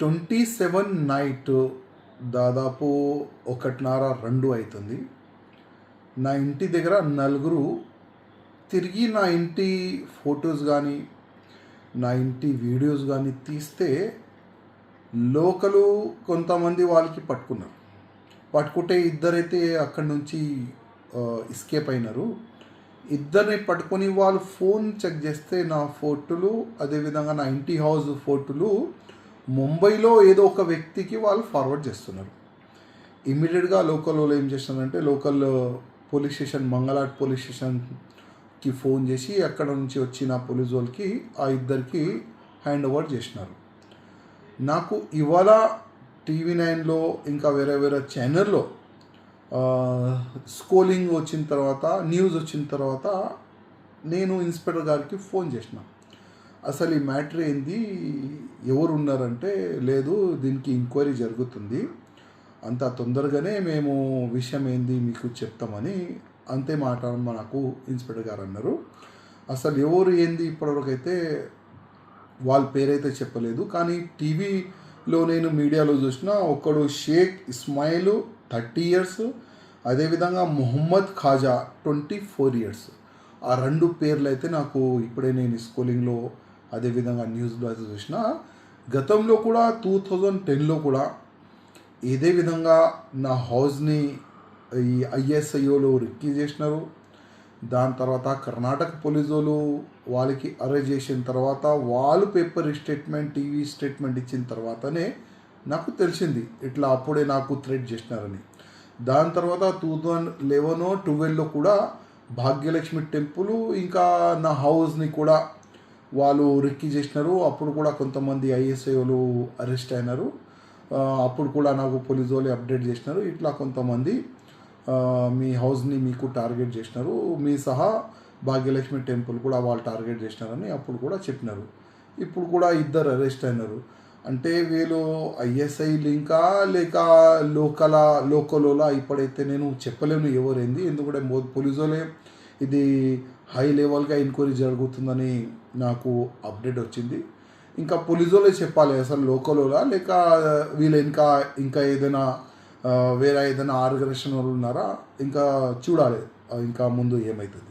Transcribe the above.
Twenty seven night దాదాపు ఒకటిన్నర రెండు అవుతుంది నా ఇంటి దగ్గర నలుగురు తిరిగి నా ఇంటి ఫొటోస్ కానీ నా ఇంటి వీడియోస్ కానీ తీస్తే లోకలు కొంతమంది వాళ్ళకి పట్టుకున్నారు. పట్టుకుంటే ఇద్దరైతే అక్కడి నుంచి ఎస్కేప్ అయినారు. ఇద్దరిని పట్టుకొని వాళ్ళు ఫోన్ చెక్ చేస్తే నా ఫోటోలు అదేవిధంగా నా ఇంటి హౌస్ ఫోటోలు ముంబైలో ఏదో ఒక వ్యక్తికి వాళ్ళు ఫార్వర్డ్ చేస్తున్నారు. ఇమీడియట్గా లోకల్ వాళ్ళు ఏం చేస్తున్నారంటే local police station Mangalhat police స్టేషన్కి ఫోన్ చేసి అక్కడ నుంచి వచ్చిన పోలీస్ వాళ్ళకి ఆ ఇద్దరికి హ్యాండ్ ఓవర్ చేసినారు. నాకు ఇవాళ టీవీ నైన్లో ఇంకా వేరే వేరే ఛానల్లో స్కోలింగ్ వచ్చిన తర్వాత న్యూస్ వచ్చిన తర్వాత నేను ఇన్స్పెక్టర్ గారికి ఫోన్ చేసినాను అసలు ఈ మ్యాటర్ ఏంది? ఎవరు ఉన్నారంటే లేదు దీనికి ఎంక్వైరీ జరుగుతుంది. అంత తొందరగానే మేము విషయం ఏంది మీకు చెప్తామని అంతే మాట నాకు ఇన్స్పెక్టర్ గారు అన్నారు. అసలు ఎవరు ఏంది ఇప్పటివరకు అయితే వాళ్ళ పేరైతే చెప్పలేదు. కానీ టీవీలో నేను మీడియాలో చూసిన ఒకడు షేక్ ఇస్మాయిల్ థర్టీ ఇయర్స్ అదేవిధంగా Mohammed Khaja twenty four years. ఆ రెండు పేర్లు అయితే నాకు ఇప్పుడే నేను స్కూలింగ్లో అదేవిధంగా న్యూస్లో అయితే చూసిన గతంలో కూడా టూ థౌజండ్ టెన్లో కూడా ఇదే విధంగా నా హౌస్ని ఈ ఐఎస్ఐఓలు రిక్కీ చేసినారు. దాని తర్వాత కర్ణాటక పోలీసు వాళ్ళు వాళ్ళకి అరెస్ట్ చేసిన తర్వాత వాళ్ళు పేపర్ స్టేట్మెంట్ టీవీ స్టేట్మెంట్ ఇచ్చిన తర్వాతనే నాకు తెలిసింది ఇట్లా అప్పుడే నాకు థ్రెట్ చేసినారని. దాని తర్వాత టూ థౌజండ్ లెవెన్ ట్వెల్వ్లో కూడా భాగ్యలక్ష్మి టెంపుల్ ఇంకా నా హౌస్ని కూడా వాళ్ళు రిక్కీ చేసినారు. అప్పుడు కూడా కొంతమంది ఐఎస్ఐలు అరెస్ట్ అయినారు. అప్పుడు కూడా నాకు పోలీసు వాళ్ళు అప్డేట్ చేసినారు. ఇట్లా కొంతమంది మీ హౌస్ని మీకు టార్గెట్ చేసినారు. మీ సహా భాగ్యలక్ష్మి టెంపుల్ కూడా వాళ్ళు టార్గెట్ చేసినారని అప్పుడు కూడా చెప్పినారు. ఇప్పుడు కూడా ఇద్దరు అరెస్ట్ అయినారు. అంటే వీళ్ళు ఐఎస్ఐ లింకా లేక లోకల లోకలోలా ఇప్పుడైతే నేను చెప్పలేను ఎవరైంది. ఎందుకంటే మో పోలీసు వాళ్ళే ఇది హై లెవెల్గా ఎంక్వైరీ జరుగుతుందని నాకు అప్డేట్ వచ్చింది. ఇంకా పోలీసులే చెప్పాలి అసలు లోకలోలా లేక వీళ్ళు ఇంకా ఇంకా ఏదైనా వేరే ఏదైనా ఆర్గనైజేషన్ వాళ్ళు ఉన్నారా? ఇంకా చూడాలి. ఇంకా ముందు ఏమవుతుంది